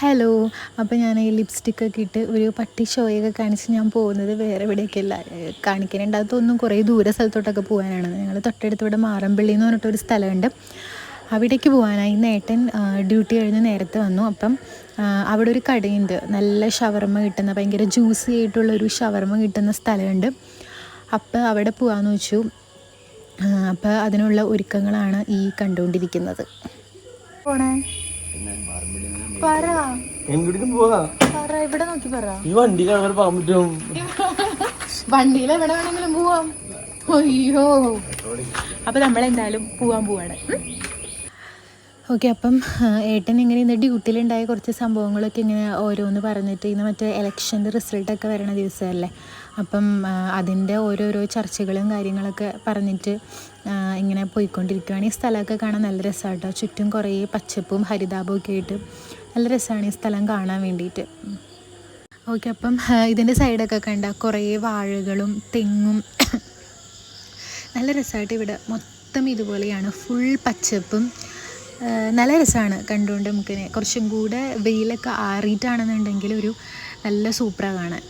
Hello അപ്പോൾ ഞാൻ ഈ ലിപ്സ്റ്റിക്കൊക്കെ ഇട്ട് ഒരു പട്ടി ഷോയൊക്കെ കാണിച്ച് ഞാൻ പോകുന്നത് വേറെ എവിടെയൊക്കെയല്ല കാണിക്കാനുണ്ടാകത്തൊന്നും കുറേ ദൂര സ്ഥലത്തോട്ടൊക്കെ പോകാനാണ്. ഞങ്ങൾ തൊട്ടടുത്ത് ഇവിടെ മാറമ്പള്ളി എന്ന് പറഞ്ഞിട്ടൊരു സ്ഥലമുണ്ട്. അവിടേക്ക് പോകാനായി. നേട്ടൻ ഡ്യൂട്ടി കഴിഞ്ഞ് നേരത്തെ വന്നു. അപ്പം അവിടെ ഒരു കടയുണ്ട്. നല്ല ഷവർമ്മ കിട്ടുന്ന ഭയങ്കര ജ്യൂസി ആയിട്ടുള്ള ഒരു ഷവർമ്മ കിട്ടുന്ന സ്ഥലമുണ്ട്. അപ്പോൾ അവിടെ പോകാമെന്ന് വെച്ചു. അപ്പോൾ അതിനുള്ള ഒരുക്കങ്ങളാണ് ഈ കണ്ടുകൊണ്ടിരിക്കുന്നത്. പോണേ. പറ. എങ്ങോട്ടും പോകാം. പറ ഇവിടെ നോക്കി പറ. ഈ വണ്ടിയിലാണ് അവർ പോകാൻ പറ്റും? വണ്ടിയിൽ എവിടെ വേണമെങ്കിലും പോവാം. അയ്യോ. അപ്പൊ നമ്മളെന്തായാലും പോവാൻ പോവാണ്. ഓക്കെ അപ്പം ഏട്ടൻ ഇങ്ങനെ ഇന്ന് ഡ്യൂട്ടിയിലുണ്ടായ കുറച്ച് സംഭവങ്ങളൊക്കെ ഇങ്ങനെ ഓരോന്ന് പറഞ്ഞിട്ട് ഇന്ന് മറ്റേ ഇലക്ഷന്റെ റിസൾട്ടൊക്കെ വരണ ദിവസമല്ലേ? അപ്പം അതിന്റെ ഓരോരോ ചർച്ചകളും കാര്യങ്ങളൊക്കെ പറഞ്ഞിട്ട് ഇങ്ങനെ പോയിക്കൊണ്ടിരിക്കുകയാണ് ഈ സ്ഥലമൊക്കെ കാണാൻ നല്ല രസമാണ് കേട്ടോ ചുറ്റും കുറേ പച്ചപ്പും ഹരിതാപവും ഒക്കെ ആയിട്ട് നല്ല രസമാണ് ഈ സ്ഥലം കാണാൻ വേണ്ടിയിട്ട്. ഓക്കെ അപ്പം ഇതിന്റെ സൈഡൊക്കെ കണ്ട കുറേ വാഴകളും തെങ്ങും. നല്ല രസമായിട്ട് ഇവിടെ മൊത്തം ഇതുപോലെയാണ്. ഫുൾ പച്ചപ്പും നല്ല രസമാണ് കണ്ടുകൊണ്ട് നമുക്ക് കുറച്ചും കൂടെ വെയിലൊക്കെ ആറിയിട്ടാണെന്നുണ്ടെങ്കിൽ ഒരു നല്ല സൂപ്പറാണ് കാണാൻ.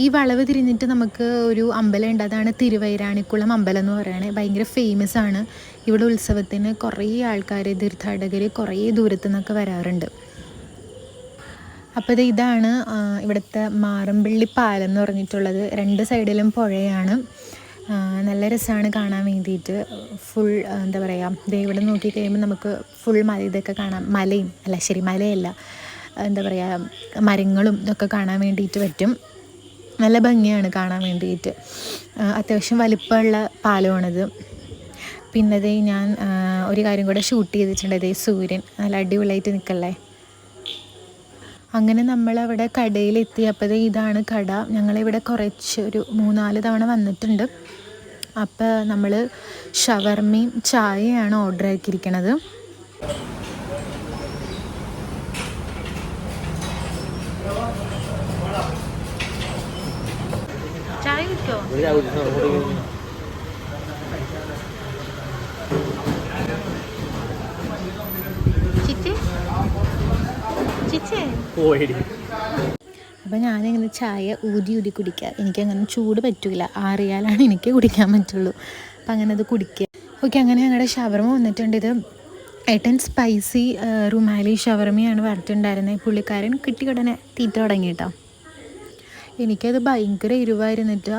ഈ വളവ് തിരിഞ്ഞിട്ട് നമുക്ക് ഒരു അമ്പലം ഉണ്ട് അതാണ് തിരുവൈരാണിക്കുളം അമ്പലം എന്ന് പറയുന്നത് ഭയങ്കര ഫേമസ് ആണ്. ഇവിടെ ഉത്സവത്തിന് കുറേ ആൾക്കാർ തീർത്ഥാടകർ കുറേ ദൂരത്തു നിന്നൊക്കെ വരാറുണ്ട്. അപ്പോൾ ഇതാണ് ഇവിടുത്തെ മാറമ്പള്ളി പാലം എന്ന് പറഞ്ഞിട്ടുള്ളത്. രണ്ട് സൈഡിലും പുഴയാണ്. നല്ല രസമാണ് കാണാൻ വേണ്ടിയിട്ട് ഫുൾ എന്താ പറയുക ദേ ഇവിടെ നോക്കി കഴിയുമ്പോൾ നമുക്ക് ഫുൾ മല ഇതൊക്കെ കാണാം. മലയും അല്ല ശരി മലയല്ല. എന്താ പറയുക മരങ്ങളും ഇതൊക്കെ കാണാൻ വേണ്ടിയിട്ട് പറ്റും. നല്ല ഭംഗിയാണ് കാണാൻ വേണ്ടിയിട്ട് അത്യാവശ്യം വലിപ്പമുള്ള പാലമാണിത്. പിന്നതേ ഞാൻ ഒരു കാര്യം കൂടെ ഷൂട്ട് ചെയ്തിട്ടുണ്ട്. ഇതേ സൂര്യൻ നല്ല അടിപൊളിയായിട്ട് നിൽക്കല്ലേ അങ്ങനെ നമ്മളവിടെ കടയിലെത്തിയപ്പോൾ ദേ ഇതാണ് കട. ഞങ്ങളിവിടെ കുറച്ച് ഒരു മൂന്നാൽ തവണ വന്നിട്ടുണ്ട്. അപ്പോൾ നമ്മൾ ഷവർമയും ചായയാണ് ഓർഡർ ആക്കിയിരിക്കണത്. ചായ കിട്ടുമോ ചിച്ചേ പോയി. അപ്പോൾ ഞാനിങ്ങനെ ചായ ഊതി ഊതി കുടിക്കുക എനിക്കങ്ങനെ ചൂട് പറ്റില്ല ആറിയാലാണ് എനിക്ക് കുടിക്കാൻ പറ്റുള്ളൂ. അപ്പം അങ്ങനെ അത് കുടിക്കുക ഓക്കെ അങ്ങനെ ഞങ്ങളുടെ ഷവർമ വന്നിട്ടുണ്ട്. ഇത് ഏട്ടൻ സ്പൈസി റുമാലി ഷവർമയാണ് പറഞ്ഞിട്ടുണ്ടായിരുന്നത് പുള്ളിക്കാരൻ കിട്ടിയുടനെ തീറ്റ തുടങ്ങി കേട്ടോ എനിക്കത് ഭയങ്കര എരിവായിരുന്നിട്ട്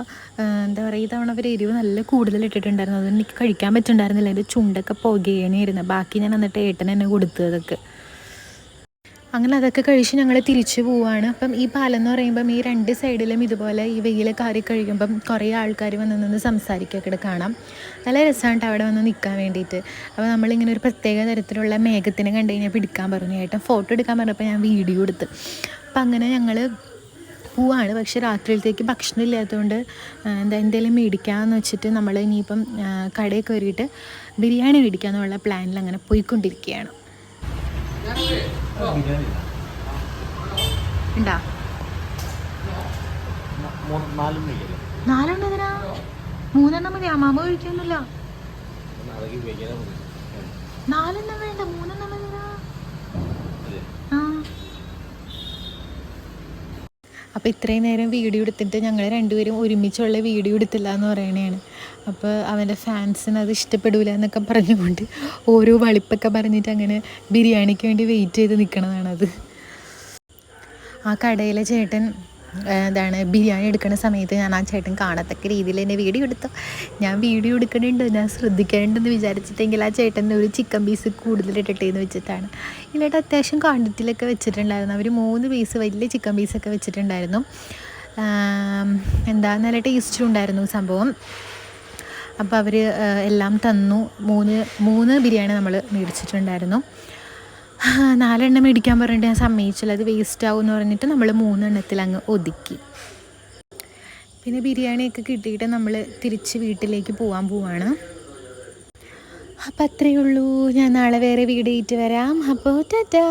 എന്താ പറയുക ഈ തവണ അവർ എരിവ് നല്ല കൂടുതൽ ഇട്ടിട്ടുണ്ടായിരുന്നു. അതുകൊണ്ട് എനിക്ക് കഴിക്കാൻ പറ്റുന്നുണ്ടായിരുന്നില്ല. എന്റെ ചുണ്ടൊക്കെ പുകയണായിരുന്നു. ബാക്കി ഞാൻ എന്നിട്ട് ഏട്ടൻ എന്നെ കൊടുത്തു അതൊക്കെ. അങ്ങനെ അതൊക്കെ കഴിച്ച് ഞങ്ങൾ തിരിച്ചു പോവുകയാണ് അപ്പം ഈ പാലം എന്ന് പറയുമ്പം ഈ രണ്ട് സൈഡിലും ഇതുപോലെ ഈ വെയിൽ കാറി കഴിയുമ്പം കുറേ ആൾക്കാർ വന്ന് നിന്ന് സംസാരിക്കുകയൊക്കെ കാണാം. നല്ല രസമാണ് അവിടെ വന്ന് നിൽക്കാൻ വേണ്ടിയിട്ട് അപ്പോൾ നമ്മളിങ്ങനെ ഒരു പ്രത്യേക തരത്തിലുള്ള മേഘത്തിനെ കണ്ടു കഴിഞ്ഞാൽ പിടിക്കാൻ പറഞ്ഞു. ഏട്ടൻ ഫോട്ടോ എടുക്കാൻ പറഞ്ഞപ്പോൾ ഞാൻ വീഡിയോ എടുത്ത്. അപ്പം അങ്ങനെ ഞങ്ങൾ പോവാണ്. പക്ഷേ രാത്രിയിലത്തേക്ക് ഭക്ഷണം ഇല്ലാത്തതുകൊണ്ട് എന്താ എന്തെങ്കിലും മേടിക്കാമെന്ന് വെച്ചിട്ട് നമ്മൾ ഇനിയിപ്പം കടയിൽ കയറിയിട്ട് ബിരിയാണി മേടിക്കാമെന്നുള്ള പ്ലാനിൽ അങ്ങനെ പോയിക്കൊണ്ടിരിക്കുകയാണ് ഉണ്ടാ? നാലും വയ്ക്കല്ലേ നാലെണ്ണം ഇതിനാ മൂന്നെണ്ണം മതി. അമ്മാമ കഴിക്കൊന്നുമില്ല നാലെണ്ണം വേണ്ട. മൂന്നെണ്ണം മതിനാ ആ അപ്പോൾ ഇത്രയും നേരം വീഡിയോ എടുത്തിട്ട് ഞങ്ങൾ രണ്ടുപേരും ഒരുമിച്ചുള്ള വീഡിയോ എടുത്തില്ല എന്ന് പറയണതാണ് അപ്പോൾ അവന്റെ ഫാൻസിന് അത് ഇഷ്ടപ്പെടില്ല എന്നൊക്കെ പറഞ്ഞുകൊണ്ട് ഓരോ വളിപ്പൊക്കെ പറഞ്ഞിട്ട് അങ്ങനെ ബിരിയാണിക്ക് വേണ്ടി വെയിറ്റ് ചെയ്ത് നിൽക്കണതാണത് ആ കടയിലെ ചേട്ടൻ എന്താണ് ബിരിയാണി എടുക്കുന്ന സമയത്ത് ഞാൻ ആ ചേട്ടൻ കാണത്തക്ക രീതിയിൽ എന്നെ വീഡിയോ എടുത്തു. ഞാൻ വീഡിയോ എടുക്കണുണ്ട്. ഞാൻ ശ്രദ്ധിക്കണുണ്ടെന്ന് വിചാരിച്ചിട്ടെങ്കിൽ ആ ചേട്ടന്റെ ഒരു ചിക്കൻ പീസ് കൂടുതൽ ഇട്ടിട്ടേന്ന് വെച്ചിട്ടാണ്. ഇല്ലാട്ട് അത്യാവശ്യം ക്വാണ്ടിറ്റിയിലൊക്കെ വെച്ചിട്ടുണ്ടായിരുന്നു. അവർ മൂന്ന് പീസ് വലിയ ചിക്കൻ പീസൊക്കെ വെച്ചിട്ടുണ്ടായിരുന്നു. എന്താ നല്ല ടേസ്റ്റും ഉണ്ടായിരുന്നു സംഭവം. അപ്പോൾ അവർ എല്ലാം തന്നു. മൂന്ന് മൂന്ന് ബിരിയാണി നമ്മൾ മേടിച്ചിട്ടുണ്ടായിരുന്നു. നാലെണ്ണം മേടിക്കാൻ പറഞ്ഞിട്ട് ഞാൻ സമ്മതിച്ചില്ല. അത് വേസ്റ്റ് ആവും എന്ന് പറഞ്ഞിട്ട് നമ്മൾ മൂന്നെണ്ണത്തിൽ അങ്ങ് ഒതുക്കി. പിന്നെ ബിരിയാണിയൊക്കെ കിട്ടിയിട്ട് നമ്മൾ തിരിച്ച് വീട്ടിലേക്ക് പോകാൻ പോവാണ്. അപ്പം അത്രയേ ഉള്ളൂ. ഞാൻ നാളെ വേറെ വീട് ഇട്ട് വരാം. അപ്പോൾ ടാറ്റാ.